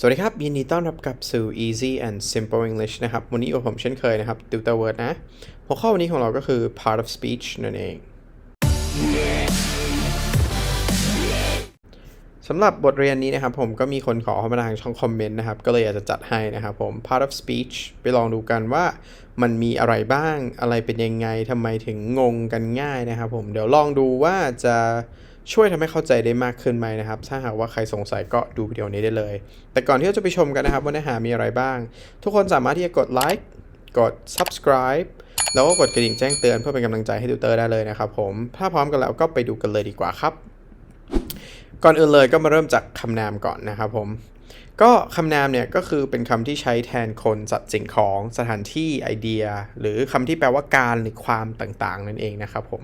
สวัสดีครับยินดีต้อนรับกับสู่ Easy and Simple English นะครับ วันนี้อยู่ผมเช่นเคยนะครับ Tutor Word นะ หัวข้อวันนี้ของเราก็คือ part of speech นั่นเอง สำหรับบทเรียนนี้นะครับ ผมก็มีคนขอเข้ามาทางช่องคอมเมนต์นะครับ ก็เลยอยากจะจัดให้นะครับผม part of speech ไปลองดูกันว่ามันมีอะไรบ้าง อะไรเป็นยังไงทำไมถึงงงกันง่ายนะครับผม เดี๋ยวลองดูว่าจะ ช่วยทำให้เข้าใจได้มากขึ้นไหมนะครับ ถ้าหากว่าใครสงสัยก็ดูวิดีโอนี้ได้เลย แต่ก่อนที่เราจะไปชมกันนะครับว่าเนื้อหามีอะไรบ้าง ทุกคนสามารถที่จะกดไลค์กด subscribe แล้วก็กดกระดิ่งแจ้งเตือนเพื่อเป็นกำลังใจให้ติวเตอร์ได้เลยนะครับผม ถ้าพร้อมกันแล้วก็ไปดูกันเลยดีกว่าครับ ก่อนอื่นเลยก็มาเริ่มจากคำนามก่อนนะครับผม ก็คำนามเนี่ยก็คือเป็นคำที่ใช้แทนคนสัตว์สิ่งของสถานที่ไอเดีย หรือคำที่แปลว่าการหรือความต่างๆ นั่นเองนะครับผม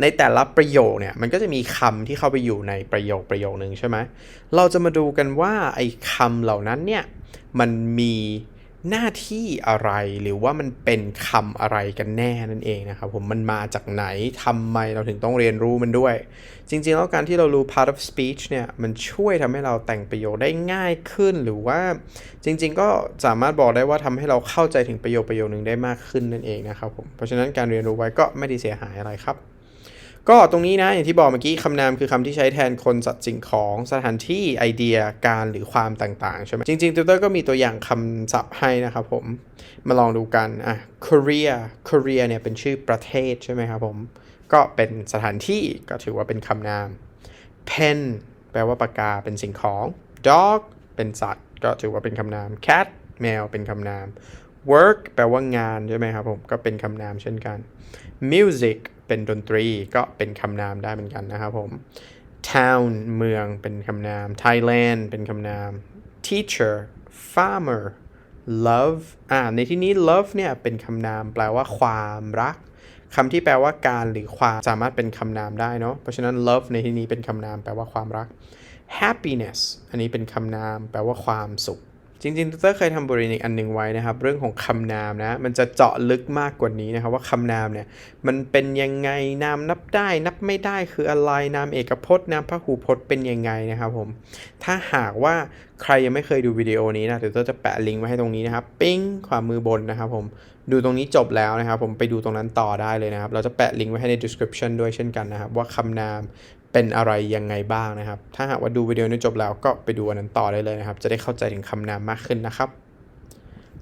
ในแต่ละประโยคเนี่ยมันก็จะมีคำที่เข้าไปอยู่ในประโยคประโยคนึงใช่ไหมเราจะมาดูกันว่าไอคำเหล่านั้นเนี่ยมันมี หน้าที่อะไรหรือว่ามันเป็นคำอะไรกันแน่นั่นเองนะครับผมมันมาจากไหนทำไมเราถึงต้องเรียนรู้มันด้วย จริงๆ แล้วการที่เรารู้ part of speech เนี่ยมันช่วยทำให้เราแต่งประโยคได้ง่ายขึ้นหรือว่าจริง ๆ ก็สามารถบอกได้ว่าทำให้เราเข้าใจถึงประโยคประโยคนึงได้มากขึ้นนั่นเองนะครับผมเพราะฉะนั้นการเรียนรู้ไว้ก็ไม่ได้เสียหายอะไรครับ ก็ตรงนี้นะ อย่างที่บอกเมื่อกี้คำนามคือคำที่ใช้แทนคนสัตว์สิ่งของสถานที่ไอเดียการหรือความต่างๆ ใช่ไหมจริงๆติวเตอร์ก็มีตัวอย่างคำศัพท์ให้นะครับผม มาลองดูกัน อะ Korea Korea เนี่ยเป็นชื่อประเทศใช่ไหมครับผม ก็เป็นสถานที่ก็ถือว่าเป็นคำนาม pen แปลว่าปากกาเป็นสิ่งของ dog เป็นสัตว์ ก็ถือว่าเป็นคำนาม cat แมวเป็นคำนาม work แปลว่างานใช่ไหมครับผม ก็เป็นคำนามเช่นกัน music เป็นดนตรีก็เป็นคำนามได้เหมือนกันนะครับผม town เมืองเป็นคำนาม Thailand เป็นคำนาม teacher farmer love อ่า ในที่นี้ love เนี่ย เป็นคำนามแปลว่าความรัก คำที่แปลว่าการหรือความสามารถเป็นคำนามได้เนาะ เพราะฉะนั้น love ในที่นี้เป็นคำนามแปลว่าความรัก happiness อันนี้เป็นคำนามแปลว่าความสุข จริงๆเตอร์เคยทำบทเรียนอีกอันหนึ่งไว้นะครับ เรื่องของคำนามนะ มันจะเจาะลึกมากกว่านี้นะครับ ว่าคำนามเนี่ย มันเป็นยังไง นามนับได้ นับไม่ได้คืออะไรนามเอกพจน์นามพหูพจน์เป็นยังไงนะครับผม ถ้าหากว่าใครยังไม่เคยดูวิดีโอนี้นะเดี๋ยวเตอร์จะแปะลิงก์ไว้ให้ตรงนี้นะครับ ปิ้งขวามือบนนะครับผมดูตรงนี้จบแล้วนะครับ ผมไปดูตรงนั้นต่อได้เลยนะครับ เราจะแปะลิงก์ไว้ให้ใน description ด้วยเช่นกันนะครับ ว่าคำนาม เป็นอะไรยังไงบ้างนะครับ ถ้าหากว่าดูวิดีโอนี้จบแล้วก็ไปดูอันนั้นต่อได้เลยนะครับ จะได้เข้าใจถึงคำนามมากขึ้นนะครับ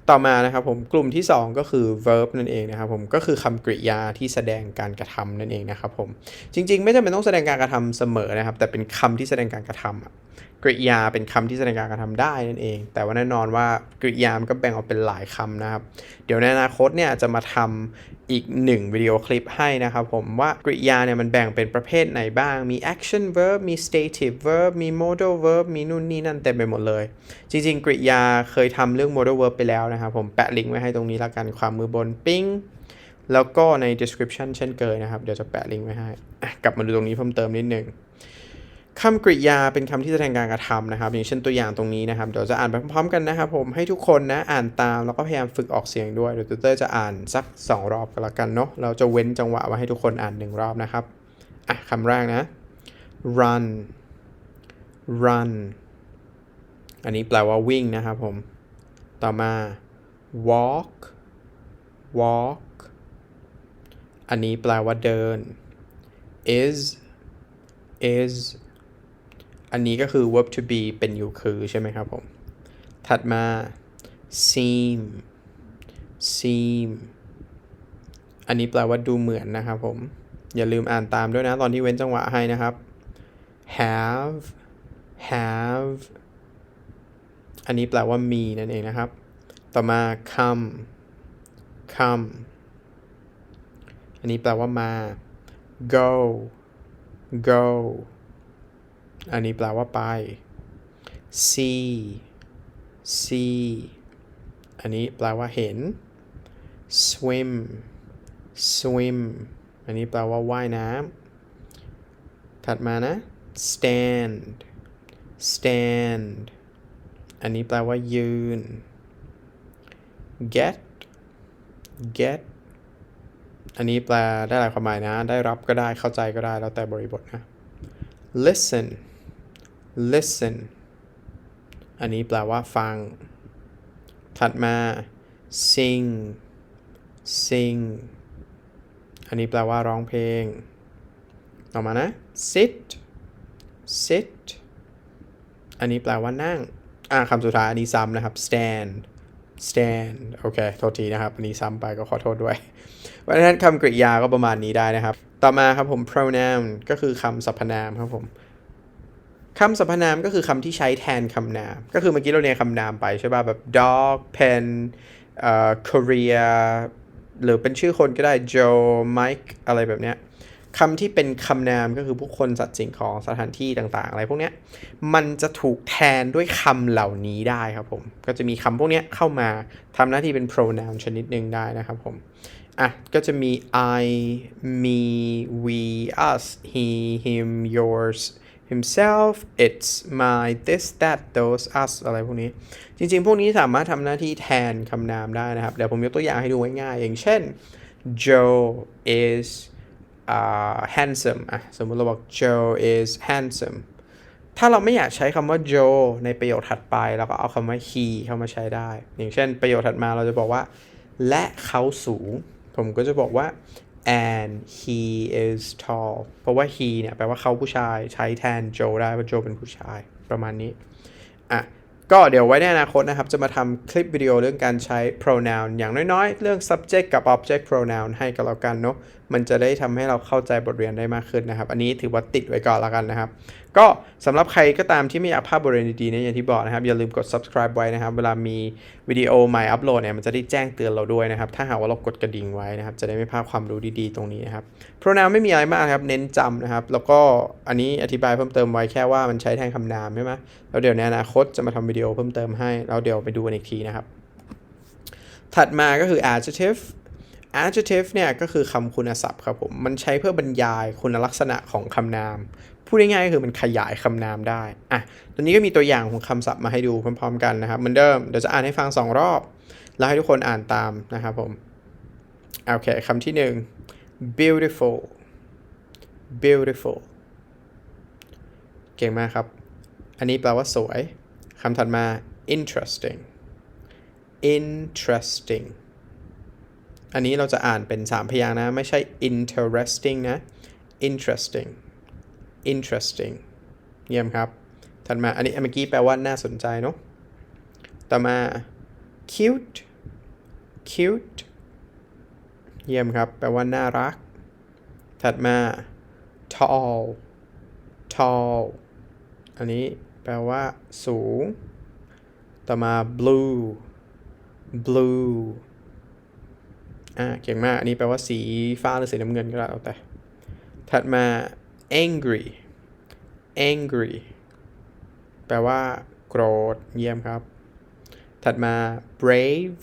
ต่อมานะครับผมกลุ่มที่ 2 ก็คือ verb นั่นเองนะครับผมก็คือคำกริยาที่แสดงการกระทำนั่นเองนะครับผมจริงๆ ไม่จำเป็นต้องแสดงการกระทำเสมอนะครับ แต่เป็นคำที่แสดงการกระทำ กริยาเป็นคำที่แสดงการกระทำได้นั่นเอง แต่ว่าแน่นอนว่ากริยามันก็แบ่งออกเป็นหลายคำนะครับ เดี๋ยวในอนาคตเนี่ยจะมาทำอีกหนึ่งวิดีโอคลิปให้นะครับผมว่ากริยาเนี่ยมันแบ่งเป็นประเภทไหนบ้าง มี action verb มี stative verb มี modal verb มีนู่นนี่นั่นเต็มไปหมดเลย จริงๆ กริยาเคยทำเรื่อง modal verb ไปแล้วนะครับผมแปะลิงก์ไว้ให้ตรงนี้แล้วกันความมือบนปิ้งแล้วก็ใน description เช่นเคยนะครับ เดี๋ยวจะแปะลิงก์ไว้ให้ กลับมาดูตรงนี้เพิ่มเติมนิดนึง คำกริยาเป็นคำที่แสดงการกระทำนะครับ อย่างเช่นตัวอย่างตรงนี้นะครับ เดี๋ยวจะอ่านไปพร้อมๆกันนะครับผมให้ทุกคนนะอ่านตามแล้วก็พยายามฝึกออกเสียงด้วยเดี๋ยวตูเตอร์จะอ่านสัก 2 รอบกันละกันเนาะเราจะเว้นจังหวะไว้ให้ทุกคนอ่าน1รอบนะครับอะคำแรกนะ run run อันนี้แปลว่าวิ่งนะครับผม ต่อมา walk walk อันนี้แปลว่าเดิน is is อันนี้ก็คือ verb to be เป็นอยู่คือใช่ไหมครับผม ถัดมา seem seem อันนี้แปลว่าดูเหมือนนะครับผม อย่าลืมอ่านตามด้วยนะ ตอนที่เว้นจังหวะให้นะครับ have have อันนี้แปลว่ามีนั่นเองนะครับ ต่อมา come come อันนี้แปลว่ามา go go อันนี้แปลว่าไป see see อันนี้แปลว่าเห็น swim swim อันนี้แปลว่าว่ายน้ำ ถัดมานะ stand stand อันนี้แปลว่ายืน get get อันนี้แปลได้หลายความหมายนะ ได้รับก็ได้เข้าใจก็ได้แล้วแต่บริบทนะ listen listen อันนี้แปลว่าฟัง ถัดมา sing sing อันนี้แปลว่าร้องเพลง ต่อมานะ sit sit อันนี้แปลว่านั่ง อ่าคำสุดท้ายอันนี้ซ้ำนะครับ stand stand โอเค โทษทีนะครับ อันนี้ซ้ำไปก็ขอโทษด้วย เพราะฉะนั้นคำกริยาก็ประมาณนี้ได้นะครับ ต่อมาครับผม pronoun ก็คือคำสรรพนามครับผม คำสรรพนามก็คือคำที่ใช้แทนคำนาม ก็คือเมื่อกี้เราเรียนคำนามไปใช่ป่ะแบบ dog pen เอ่อ Korea หรือเป็นชื่อคนก็ได้ Joe Mike อะไรแบบเนี้ยคำที่เป็นคำนามก็คือผู้คนสัตว์สิ่งของสถานที่ต่างๆ อะไรพวกเนี้ยมันจะถูกแทนด้วยคำเหล่านี้ได้ครับผม ก็จะมีคำพวกเนี้ยเข้ามาทำหน้าที่เป็น pronoun ชนิดหนึ่งได้นะครับผม อะ ก็จะมี I me we us he him yours himself it's my this that those us อะไรพวกนี้ จริงๆ พวกนี้สามารถทำหน้าที่แทนคำนามได้นะครับ เดี๋ยวผมยกตัวอย่างให้ดูง่ายๆอย่างเช่น Joe is uh, handsome อะสมมติเราบอก Joe is handsome ถ้าเราไม่อยากใช้คำว่า Joe ในประโยคถัดไปเราก็เอาคำว่า he เข้ามาใช้ได้ อย่างเช่นประโยคถัดมาเราจะบอกว่า และเขาสูง ผมก็จะบอกว่า and he is tall เพราะว่า he เนี่ยแปลว่าเขาผู้ชายใช้แทน Joe ได้เพราะ Joe เป็นผู้ชายประมาณนี้ อะ ก็เดี๋ยวไว้ในอนาคตนะครับ จะมาทำคลิปวิดีโอเรื่องการใช้ pronoun อย่างน้อยๆ เรื่อง subject กับ object pronoun ให้กันแล้วกันเนาะ มันจะได้ทำให้เราเข้าใจบทเรียนได้มากขึ้นนะครับ อันนี้ถือว่าติดไว้ก่อนล้วกันนะครับ ก็สำหรับใครก็ตามที่ไม่อยากพลาดบทเรียนดีๆเนี่ยอย่างที่บอกนะครับ อย่าลืมกด subscribe ไว้นะครับ เวลามีวิดีโอใหม่อัปโหลดเนี่ยมันจะได้แจ้งเตือนเราด้วยนะครับ ถ้าหากว่าเรากดกระดิ่งไว้นะครับ จะได้ไม่พลาดความรู้ดีๆ ตรงนี้นะครับ pronoun ไม่มีอะไรมากครับ เน้นจำนะครับ แล้วก็อันนี้อธิบายเพิ่มเติมไว้แค่ว่ามันใช้แทนคำนามใช่ไหมแล้วเดี๋ยวในอนาคตจะมาทำวิดีโอเพิ่มเติมให้แล้วเดี๋ยวไปดูกันอีกทีนะครับ ถัดมาก็คือ adjective adjective เนี่ยก็คือคำคุณศัพท์ครับผม มันใช้เพื่อบรรยายคุณลักษณะของคำนาม พูดง่ายๆก็คือมันขยายคำนามได้ อะ ตอนนี้ก็มีตัวอย่างของคำศัพท์มาให้ดูพร้อมๆกันนะครับ เหมือนเดิม เดี๋ยวจะอ่านให้ฟังสองรอบ แล้วให้ทุกคนอ่านตามนะครับผม โอเคคำที่หนึ่ง beautiful beautiful เก่งมากครับ อันนี้แปลว่าสวย คำถัดมา interesting interesting อันนี้เราจะอ่านเป็น 3 พยางค์นะ ไม่ใช่ interesting นะ interesting interesting เยี่ยมครับ ถัดมา อันนี้เมื่อกี้แปลว่าน่าสนใจเนาะ ต่อมา cute cute เยี่ยมครับ แปลว่าน่ารัก ถัดมา tall tall อันนี้แปลว่าสูง ต่อมา blue blue อ่าเก่งมาก อันนี้แปลว่าสีฟ้าหรือสีน้ำเงินก็ได้แล้วแต่ ถัดมา angry angry แปลว่าโกรธ เยี่ยมครับ ถัดมา brave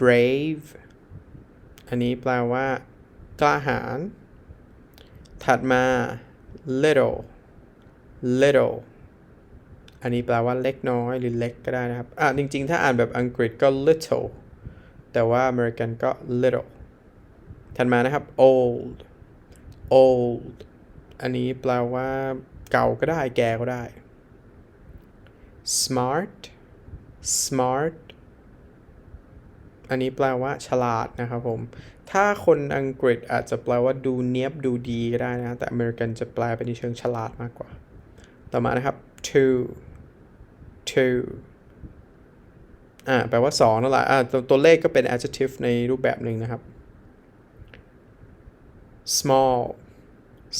brave อันนี้แปลว่า กล้าหาญ ถัดมา little little อันนี้แปลว่าเล็กน้อยหรือเล็กก็ได้นะครับ อะจริงๆ ถ้าอ่านแบบอังกฤษก็ little แต่ว่าอเมริกันก็ little ถัดมานะครับ old old อันนี้แปลว่าเก่าก็ได้แก่ก็ได้ smart smart อันนี้แปลว่าฉลาดนะครับผม ถ้าคนอังกฤษอาจจะแปลว่าดูเนียบดูดีก็ได้นะ แต่อเมริกันจะแปลไปในเชิงฉลาดมากกว่า ต่อมานะครับ two two อ่าแปลว่าสองนั่นแหละอ่าตัวตัวเลขก็เป็น adjective ในรูปแบบหนึ่งนะครับ small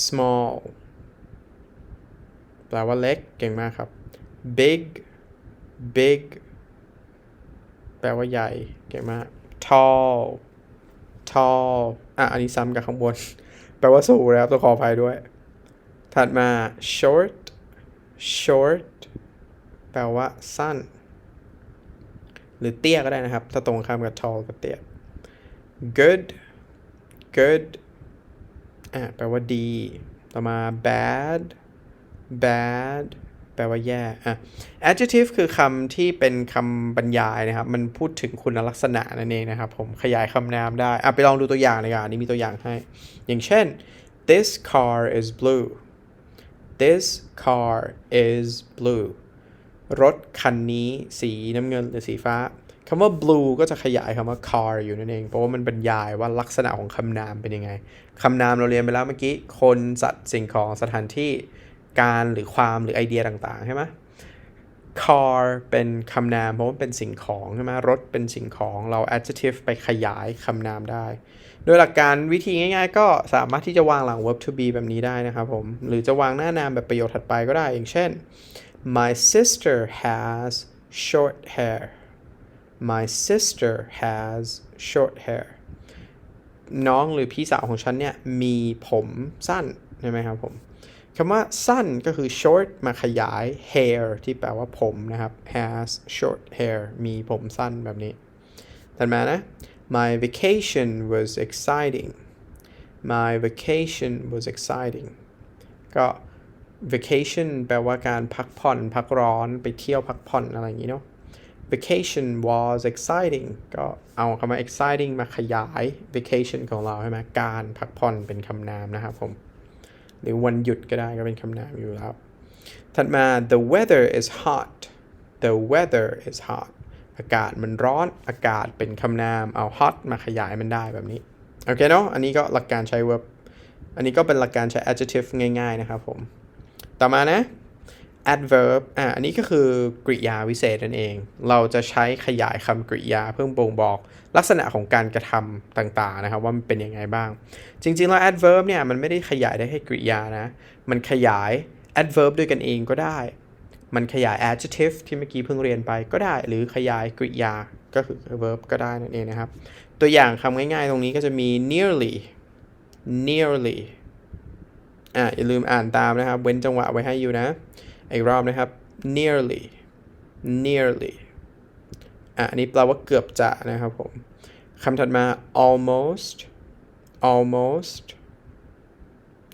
small แปลว่าเล็กเก่งมากครับ big big แปลว่าใหญ่ เก่งมาก tall tall อะ อันนี้ซ้ำกับข้างบน แปลว่าสูงนะครับ ต้องขออภัยด้วย ถัดมา short short แปลว่าสั้น หรือเตี้ยก็ได้นะครับ ถ้าตรงข้ามกับ tall ก็เตี้ย good good อะแปลว่าดี ต่อมา bad bad แปลว่าแย่อะ adjective คือคำที่เป็นคำบรรยายนะครับ มันพูดถึงคุณลักษณะนั่นเองนะครับ ผมขยายคำนามได้ อะ ไปลองดูตัวอย่างเลยอะนี่มีตัวอย่างให้ อย่างเช่น this car is blue this car is blue รถคันนี้สีน้ำเงินหรือสีฟ้าคำว่า blue ก็จะขยายคำว่า car อยู่นั่นเอง เพราะว่ามันบรรยายว่าลักษณะของคำนามเป็นยังไง คำนามเราเรียนไปแล้วเมื่อกี้ คนสัตว์สิ่งของสถานที่การหรือความหรือไอเดียต่างๆ ใช่ไหม car เป็นคำนามเพราะว่าเป็นสิ่งของใช่ไหมรถเป็นสิ่งของเรา adjective ไปขยายคำนามได้ โดยหลักการวิธีง่ายๆ ก็สามารถที่จะวางหลัง verb to be แบบนี้ได้นะครับผม หรือจะวางหน้านามแบบประโยคถัดไปก็ได้อย่างเช่น my sister has short hair my sister has short hair น้องหรือพี่สาวของฉันเนี่ยมีผมสั้นใช่ไหมครับผมคำว่าสั้นก็คือ short มาขยาย hair ที่แปลว่าผมนะครับ has short hair มีผมสั้นแบบนี้ถัดมานะ my vacation was exciting my vacation was exciting ก็ vacation แปลว่าการพักผ่อน พักร้อนไปเที่ยวพักผ่อนอะไรอย่างนี้เนาะ vacation was exciting ก็เอาคำว่า exciting มาขยาย vacation ของเราใช่ไหมการพักผ่อนเป็นคำนามนะครับผม หรือวันหยุดก็ได้ก็เป็นคำนามอยู่แล้ว ถัดมา the weather is hot the weather is hot อากาศมันร้อน อากาศเป็นคำนาม เอา hot มาขยายมันได้แบบนี้ โอเคเนาะ อันนี้ก็หลักการใช้ verb อันนี้ก็เป็นหลักการใช้ adjective ง่ายๆนะครับผม ต่อมานะ adverb อะอันนี้ก็คือกริยาวิเศษนั่นเอง เราจะใช้ขยายคำกริยาเพื่อบ่งบอกลักษณะของการกระทำต่างๆนะครับ ว่ามันเป็นยังไงบ้าง จริงๆแล้ว adverb เนี่ยมันไม่ได้ขยายได้แค่กริยานะ มันขยาย adverb ด้วยกันเองก็ได้ มันขยาย adjective ที่เมื่อกี้เพิ่งเรียนไปก็ได้ หรือขยายกริยาก็คือ verb ก็ได้นั่นเองนะครับ ตัวอย่างคำง่ายๆตรงนี้ก็จะมี nearly nearly อะอย่าลืมอ่านตามนะครับ เว้นจังหวะไว้ให้อยู่นะ อีกรอบนะครับ nearly nearly อะอันนี้แปลว่าเกือบจะนะครับผมคำถัดมา almost almost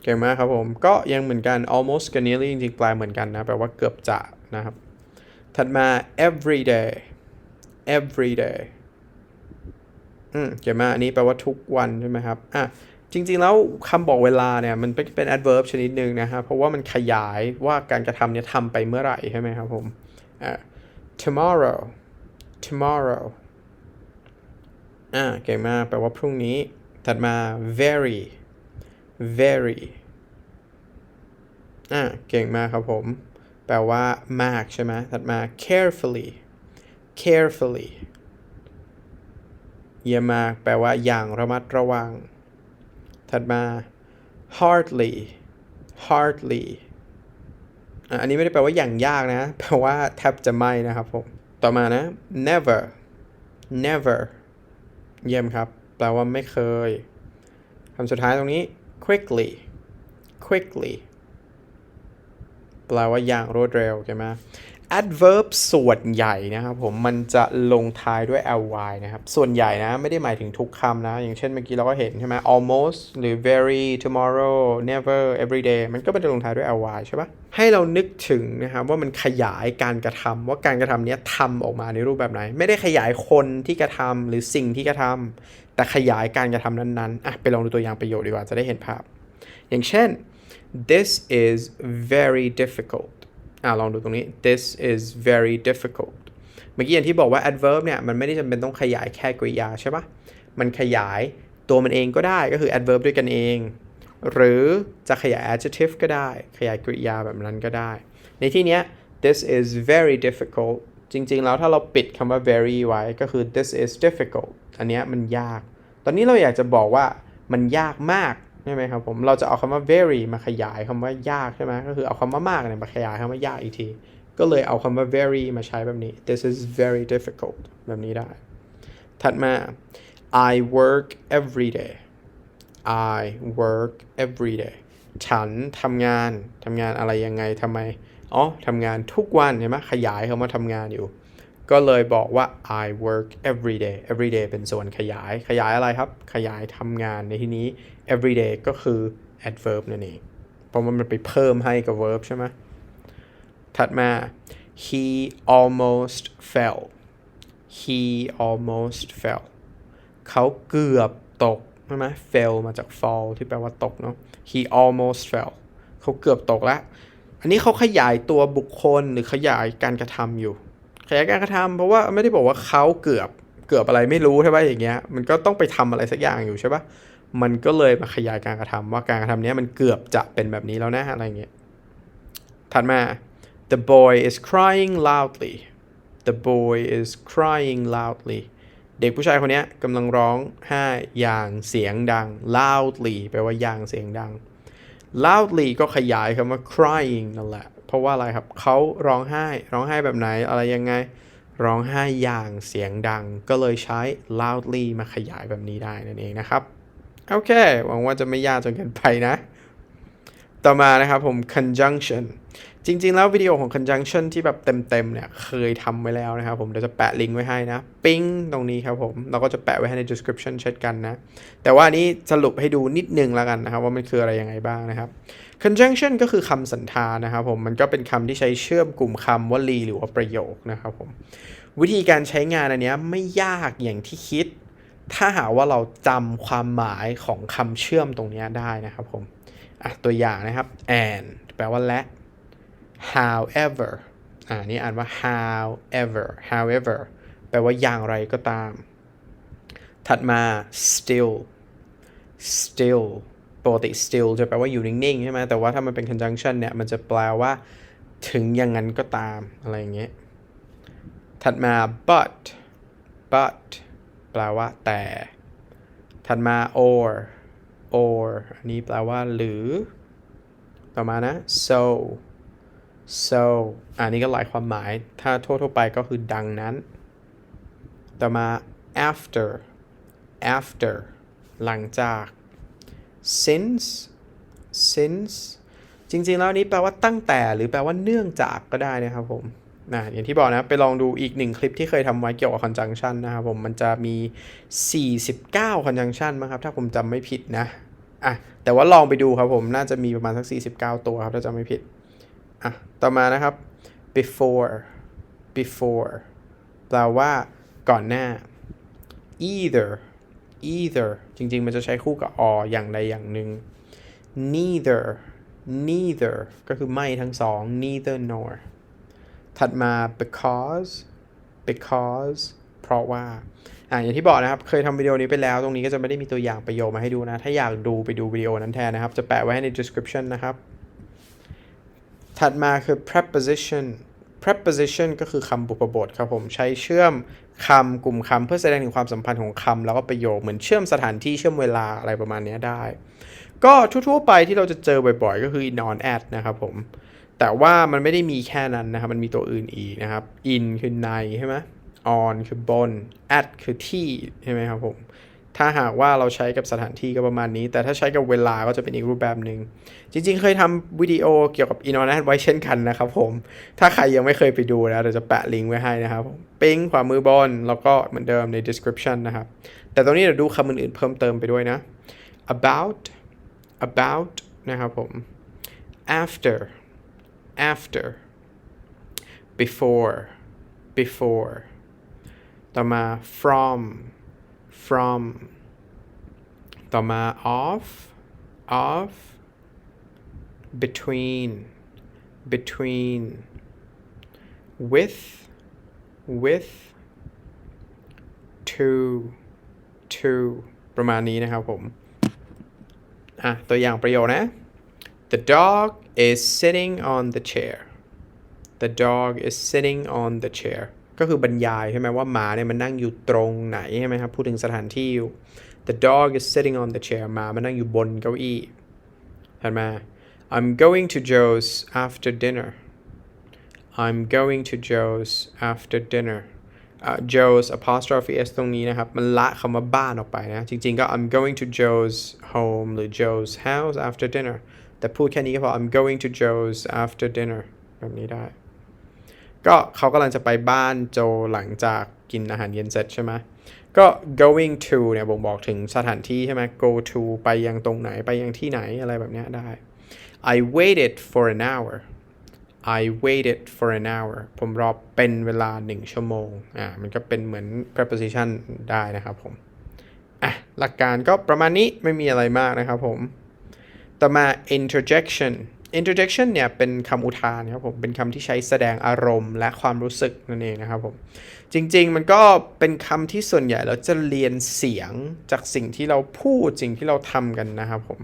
เก่งมากครับผม ก็ยังเหมือนกัน almost กับ nearly จริงๆแปลเหมือนกันนะ แปลว่าเกือบจะนะครับ ถัดมา every day every day อืมเก่งมากอันนี้แปลว่าทุกวันใช่ไหมครับ อะ จริงๆแล้วคำบอกเวลาเนี่ยมันเป็น adverb ชนิดหนึ่งนะครับเพราะว่ามันขยายว่าการกระทำเนี่ยทำไปเมื่อไหร่ใช่ไหมครับผม tomorrow tomorrow อ่าเก่งมากแปลว่าพรุ่งนี้ ถัดมา very very อ่าเก่งมากครับผม แปลว่ามากใช่ไหมถัดมา carefully carefully เยี่ยมมาก แปลว่าอย่างระมัดระวัง ถัดมา hardly hardly อันนี้ไม่ได้แปลว่าอย่างยากนะ แปลว่าแทบจะไม่นะครับผม ต่อมานะ never never เยี่ยมครับ แปลว่าไม่เคยคำสุดท้ายตรงนี้ quickly quickly แปลว่าอย่างรวดเร็วใช่ไหม adverb ส่วนใหญ่นะครับผมมันจะลงท้ายด้วย ly นะครับ ส่วนใหญ่นะ ไม่ได้หมายถึงทุกคำนะ อย่างเช่นเมื่อกี้เราก็เห็นใช่ไหม almost หรือ very tomorrow never every day มันก็ไม่ได้ลงท้ายด้วย ly ใช่ปะให้เรานึกถึงนะครับว่ามันขยายการกระทำว่าการกระทำนี้ทำออกมาในรูปแบบไหน ไม่ได้ขยายคนที่กระทำหรือสิ่งที่กระทำแต่ขยายการกระทำนั้นๆอะไปลองดูตัวอย่างประโยคดีกว่าจะได้เห็นภาพ อย่างเช่น this is very difficult อ่าลองดูตรงนี้ this is very difficult เมื่อกี้อย่างที่บอกว่า adverb เนี่ย มันไม่ได้จำเป็นต้องขยายแค่กริยาใช่ปะมันขยายตัวมันเองก็ได้ก็คือ adverb ด้วยกันเอง หรือจะขยาย adjective ก็ได้ ขยายกริยาแบบนั้นก็ได้ ในที่เนี้ย this is very difficult จริง ๆ แล้วถ้าเราปิดคำว่า very ไว้ก็คือ this is difficult อันเนี้ยมันยาก ตอนนี้เราอยากจะบอกว่ามันยากมาก ใช่ไหมครับผมเราจะเอาคำว่า very มาขยายคำว่ายากใช่ไหมก็คือเอาคำว่ามากเนี่ยมาขยายคำว่ายากอีกที ก็เลยเอาคำว่า very มาใช้แบบนี้ this is very difficult แบบนี้ได้ ถัดมา I work every day I work every day ฉันทำงานทำงานอะไรยังไงทำไมอ๋อทำงานทุกวันเห็นไหมขยายคำว่าทำงานอยู่ ก็เลยบอกว่า I work every day every day เป็นส่วนขยายขยายอะไรครับ ขยายทำงานในที่นี้ every day ก็คือ adverb นั่นเอง เพราะมันไปเพิ่มให้กับ verb ใช่ไหมถัดมา he almost fell he almost fell เขาเกือบตกใช่ไหม fell มาจาก fall ที่แปลว่าตกเนาะ he almost fell เขาเกือบตกแล้ว อันนี้เขาขยายตัวบุคคลหรือขยายการกระทำอยู่ ขยายการกระทำเพราะว่าไม่ได้บอกว่าเขาเกือบเกือบอะไรไม่รู้ใช่ปะอย่างเงี้ย มันก็ต้องไปทำอะไรสักอย่างอยู่ใช่ปะ มันก็เลยมาขยายการกระทำว่าการกระทำนี้มันเกือบจะเป็นแบบนี้แล้วนะอะไรเงี้ยถัดมา the boy is crying loudly the boy is crying loudly เด็กผู้ชายคนนี้กำลังร้องไห้อย่างเสียงดัง loudly แปลว่าอย่างเสียงดัง loudly ก็ขยายคำว่า crying นั่นแหละ เพราะว่าอะไรครับ เขาร้องไห้ ร้องไห้แบบไหน อะไรยังไง ร้องไห้อย่างเสียงดัง ก็เลยใช้ loudly มาขยายแบบนี้ได้นั่นเองนะครับ โอเค หวังว่าจะไม่ยากจนเกินไปนะ ต่อมานะครับผม conjunction จริง ๆ แล้ววิดีโอของ conjunction ที่แบบเต็ม ๆ เนี่ย เคยทำไว้แล้วนะครับผม เดี๋ยวจะแปะลิงก์ไว้ให้นะ ปิ้งตรงนี้ครับผม เราก็จะแปะไว้ให้ใน description เช่นกันนะ แต่ว่านี้สรุปให้ดูนิดนึงแล้วกันนะครับ ว่ามันคืออะไรยังไงบ้างนะครับ conjunction ก็คือคำสันธานนะครับผม มันก็เป็นคำที่ใช้เชื่อมกลุ่มคำวลีหรือว่าประโยคนะครับผม วิธีการใช้งานอันนี้ไม่ยากอย่างที่คิด ถ้าหากว่าเราจำความหมายของคำเชื่อมตรงนี้ได้นะครับผมอะตัวอย่างนะครับ and แปลว่าและ however อ่านี่อ่านว่า however however แปลว่าอย่างไรก็ตาม ถัดมา still still ปกติ still จะแปลว่าอยู่นิ่งๆใช่ไหมแต่ว่าถ้ามันเป็น conjunction เนี่ย มันจะแปลว่าถึงอย่างนั้นก็ตาม อะไรอย่างเงี้ย ถัดมา but but แปลว่าแต่ ถัดมา or or อันนี้แปลว่าหรือ ต่อมานะ so so อันนี้ก็หลายความหมาย ถ้าทั่วๆไปก็คือดังนั้น ต่อมา after after หลังจาก since since จริงๆ แล้วนี้แปลว่าตั้งแต่หรือแปลว่าเนื่องจากก็ได้นะครับผม นะอย่างที่บอกนะไปลองดูอีกหนึ่งคลิปที่เคยทำไว้เกี่ยวกับ conjunction นะครับผมมันจะมี 49 conjunction มั้งครับ ถ้าผมจำไม่ผิดนะอะแต่ว่าลองไปดูครับผมน่าจะมีประมาณสัก 49 ตัวครับ ถ้าจำไม่ผิดอะต่อมานะครับ before before แปลว่าก่อนหน้า either either จริง ๆ มันจะใช้คู่กับ or อย่างใดอย่างหนึ่ง neither neither ก็คือไม่ทั้งสอง neither nor ถัดมา because because เพราะว่าอ่าอย่างที่บอกนะครับ เคยทำวิดีโอนี้ไปแล้ว ตรงนี้ก็จะไม่ได้มีตัวอย่างประโยคมาให้ดูนะ ถ้าอยากดูไปดูวิดีโอนั้นแทนนะครับ จะแปะไว้ใน description นะครับ ถัดมาคือ preposition preposition ก็คือคำบุพบทครับผมใช้เชื่อมคำกลุ่มคำเพื่อแสดงถึงความสัมพันธ์ของคำแล้วก็ประโยคเหมือนเชื่อมสถานที่เชื่อมเวลาอะไรประมาณนี้ได้ ก็ทั่วๆไปที่เราจะเจอบ่อยๆ ก็คือ non at นะครับผม แต่ว่ามันไม่ได้มีแค่นั้นนะครับ มันมีตัวอื่นอีกนะครับ in คือในใช่ไหม on คือบน at คือที่ใช่ไหมครับผม ถ้าหากว่าเราใช้กับสถานที่ก็ประมาณนี้ แต่ถ้าใช้กับเวลาก็จะเป็นอีกรูปแบบหนึ่ง จริงๆ เคยทำวิดีโอเกี่ยวกับ in on at ไว้เช่นกันนะครับผม ถ้าใครยังไม่เคยไปดูนะเดี๋ยวจะแปะลิงก์ไว้ให้นะครับปิ้งขวามือบน แล้วก็เหมือนเดิมใน description นะครับ แต่ตรงนี้เดี๋ยวดูคำอื่นๆเพิ่มเติมไปด้วยนะ about about นะครับผม after after before before ต่อมา from from ต่อมา of of between between with with to to ประมาณนี้นะครับผม อ่ะ ตัวอย่างประโยคนะ The dog is sitting on the chair The dog is sitting on the chair ก็คือบรรยายใช่ไหมว่าหมาเนี่ยมันนั่งอยู่ตรงไหนใช่ไหมครับ พูดถึงสถานที่อยู่ The dog is sitting on the chair หมามันนั่งอยู่บนเก้าอี้ถัดมา I'm going to Joe's after dinner I'm going to Joe's after dinner อ่ะ Joe's apostrophe s ตรงนี้นะครับ มันละคำว่าบ้านออกไปนะ จริงๆก็ I'm going to Joe's home หรือ Joe's house after dinner แต่พูดแค่นี้ก็พอ I'm going to Joe's after dinner แบบนี้ได้ ก็เขากำลังจะไปบ้านโจหลังจากกินอาหารเย็นเสร็จใช่ไหมก็ going to เนี่ยบ่งบอกถึงสถานที่ใช่ไหม go to ไปยังตรงไหนไปยังที่ไหนอะไรแบบนี้ได้ I waited for an hour I waited for an hour ผมรอเป็นเวลาหนึ่งชั่วโมง อ่า มันก็เป็นเหมือน preposition ได้นะครับผม อะ หลักการก็ประมาณนี้ไม่มีอะไรมากนะครับผม ต่อมา interjection interjection เนี่ยเป็นคำอุทานครับผม เป็นคำที่ใช้แสดงอารมณ์และความรู้สึกนั่นเองนะครับผม จริง ๆ มันก็เป็นคำที่ส่วนใหญ่เราจะเรียนเสียงจากสิ่งที่เราพูดสิ่งที่เราทำกันนะครับผม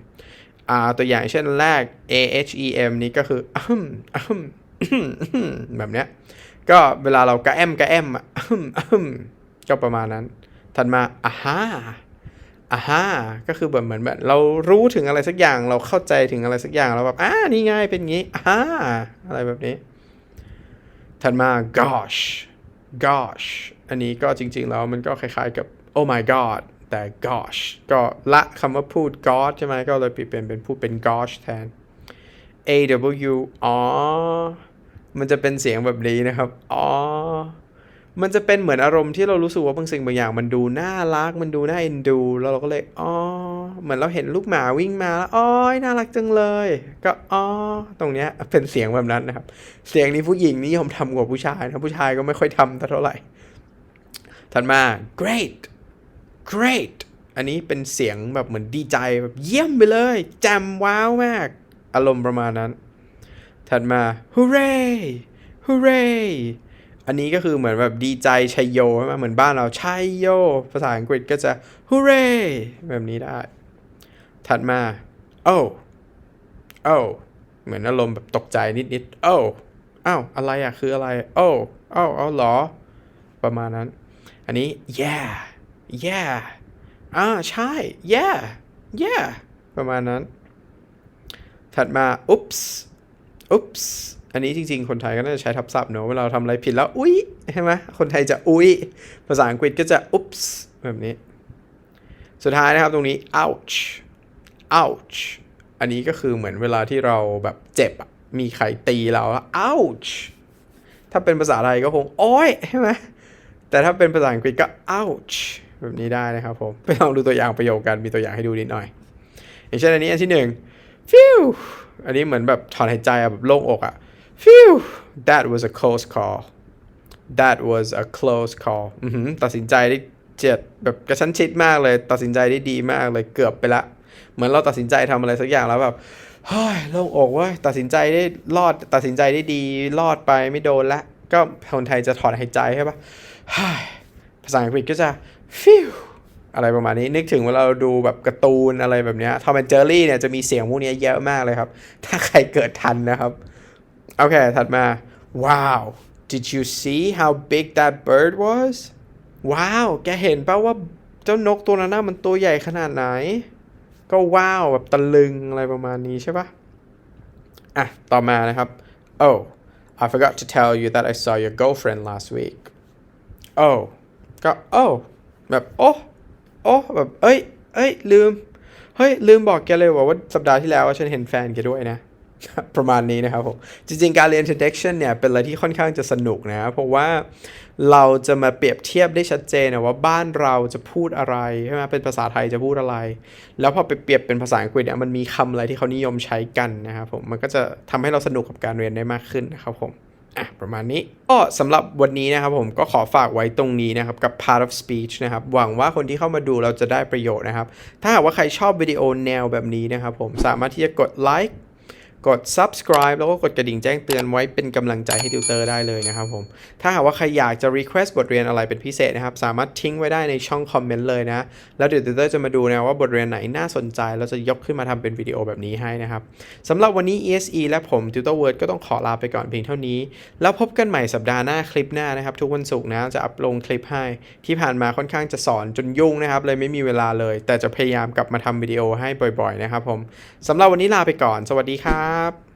ตัวอย่างเช่นแรก a h e m นี้ก็คืออืมอืมแบบเนี้ย ก็เวลาเรากระแอมกระแอมอะอืมอืมก็ประมาณนั้น ถัดมาอ่าฮา อ่าฮาก็คือแบบเหมือนแบบ เรารู้ถึงอะไรสักอย่างเราเข้าใจถึงอะไรสักอย่างเราแบบอ่านี่ไงเป็นงี้อ่าฮาอะไรแบบนี้ ถัดมา gosh gosh อันนี้ก็จริง ๆ แล้วมันก็คล้าย ๆ กับ oh my god แต่ gosh ก็ละคำว่าพูด god ใช่ไหมก็เลยเปลี่ยนเป็นพูดเป็น gosh แทน a w อ๋อมันจะเป็นเสียงแบบนี้นะครับ อ๋อ มันจะเป็นเหมือนอารมณ์ที่เรารู้สึกว่าบางสิ่งบางอย่างมันดูน่ารักมันดูน่าเอ็นดูแล้วเราก็เลยอ๋อเหมือนเราเห็นลูกหมาวิ่งมาแล้วอ๋อน่ารักจังเลย ก็อ๋อตรงเนี้ยเป็นเสียงแบบนั้นนะครับ เสียงนี้ผู้หญิงนิยมทำกว่าผู้ชายนะผู้ชายก็ไม่ค่อยทำเท่าไหร่ถัดมา great great อันนี้เป็นเสียงแบบเหมือนดีใจแบบเยี่ยมไปเลยแจมว้าวมาก อารมณ์ประมาณนั้น ถัดมา hooray hooray อันนี้ก็คือเหมือนแบบดีใจชัยโยใช่ไหมเหมือนบ้านเราชัยโย ภาษาอังกฤษก็จะ hooray แบบนี้ได้ ถัดมา oh oh เหมือนอารมณ์แบบตกใจนิดๆ oh อ้าวอะไรอะคืออะไร oh oh เอาหรอ ประมาณนั้น อันนี้ yeah yeah อ่าใช่ yeah yeah ประมาณนั้น ถัดมา oops oops อันนี้จริงๆ คนไทยก็น่าจะใช้ทับศัพท์เนอะเวลาทำอะไรผิดแล้ว อุ๊ย ใช่ไหมคนไทยจะอุ๊ย ภาษาอังกฤษก็จะ oops แบบนี้ สุดท้ายนะครับตรงนี้ ouch ouch อันนี้ก็คือเหมือนเวลาที่เราแบบเจ็บอะมีใครตีเราอะ ouch ถ้าเป็นภาษาไทยก็คง โอ้ยใช่ไหมแต่ถ้าเป็นภาษาอังกฤษก็ ouch แบบนี้ได้นะครับผม ไปลองดูตัวอย่างประโยคกัน มีตัวอย่างให้ดูนิดหน่อย อย่างเช่นอันนี้อันที่หนึ่ง phew อันนี้เหมือนแบบถอนหายใจอะแบบโล่งอกอะ phew that was a close call that was a close call อือหือตัดสินใจได้เจ็ดแบบกระชั้นชิดมากเลย ตัดสินใจได้ดีมากเลยเกือบไปละ เหมือนเราตัดสินใจทำอะไรสักอย่างแล้วแบบเฮ้ยโล่งอกว้ยตัดสินใจได้รอดตัดสินใจได้ดีรอดไปไม่โดนละ ก็คนไทยจะถอนหายใจใช่ปะภาษาอังกฤษก็จะ phew อะไรประมาณนี้ นึกถึงเวลาเราดูแบบการ์ตูนอะไรแบบเนี้ยทอมแอนเจอรี่เนี่ยจะมีเสียงพวกนี้เยอะมากเลยครับ ถ้าใครเกิดทันนะครับ โอเค ถัดมา wow did you see how big that bird was ว้าว แกเห็นป่าว่าเจ้านกตัวนั้นน่ะมันตัวใหญ่ขนาดไหน ก็ว้าว แบบตะลึงอะไรประมาณนี้ใช่ปะอะ ต่อมานะครับ oh I forgot to tell you that I saw your girlfriend last week oh ก็ oh แบบโอ้โอ้แบบ เอ้ย เอ้ย ลืม เฮ้ย ลืมบอกแกเลยว่าว่าสัปดาห์ที่แล้วว่าฉันเห็นแฟนแกด้วยนะ ประมาณนี้นะครับผมจริงๆ การเรียน introduction เนี่ยเป็นอะไรที่ค่อนข้างจะสนุกนะเพราะว่าเราจะมาเปรียบเทียบได้ชัดเจนนะว่าบ้านเราจะพูดอะไรใช่ไหมเป็นภาษาไทยจะพูดอะไร แล้วพอไปเปรียบเป็นภาษาอังกฤษเนี่ยมันมีคำอะไรที่เขานิยมใช้กันนะครับผมมันก็จะทำให้เราสนุกกับการเรียนได้มากขึ้นนะครับผมอะประมาณนี้ก็สำหรับวันนี้นะครับผมก็ขอฝากไว้ตรงนี้นะครับ กับ part of speech นะครับ หวังว่าคนที่เข้ามาดูเราจะได้ประโยชน์นะครับ ถ้าหากว่าใครชอบวิดีโอแนวแบบนี้นะครับผมสามารถที่จะกดไลค์ กด subscribe แล้วก็กดกระดิ่งแจ้งเตือนไว้เป็นกำลังใจให้ติวเตอร์ได้เลยนะครับผม ถ้าหากว่าใครอยากจะ request บทเรียนอะไรเป็นพิเศษนะครับ สามารถทิ้งไว้ได้ในช่องคอมเมนต์เลยนะ แล้วเดี๋ยวติวเตอร์จะมาดูนะว่าบทเรียนไหนน่าสนใจ แล้วจะยกขึ้นมาทำเป็นวิดีโอแบบนี้ให้นะครับสำหรับวันนี้ ESE และผม Tutor Word ก็ต้องขอลาไปก่อนเพียงเท่านี้ แล้วพบกันใหม่สัปดาห์หน้าคลิปหน้านะครับ ทุกวันศุกร์นะจะอัปลงคลิปให้ ที่ผ่านมาค่อนข้างจะสอนจนยุ่งนะครับเลยไม่มีเวลาเลย แต่จะพยายามกลับมาทำวิดีโอให้บ่อย ๆ นะครับผมสำหรับวันนี้ลาไปก่อน สวัสดีครับครับ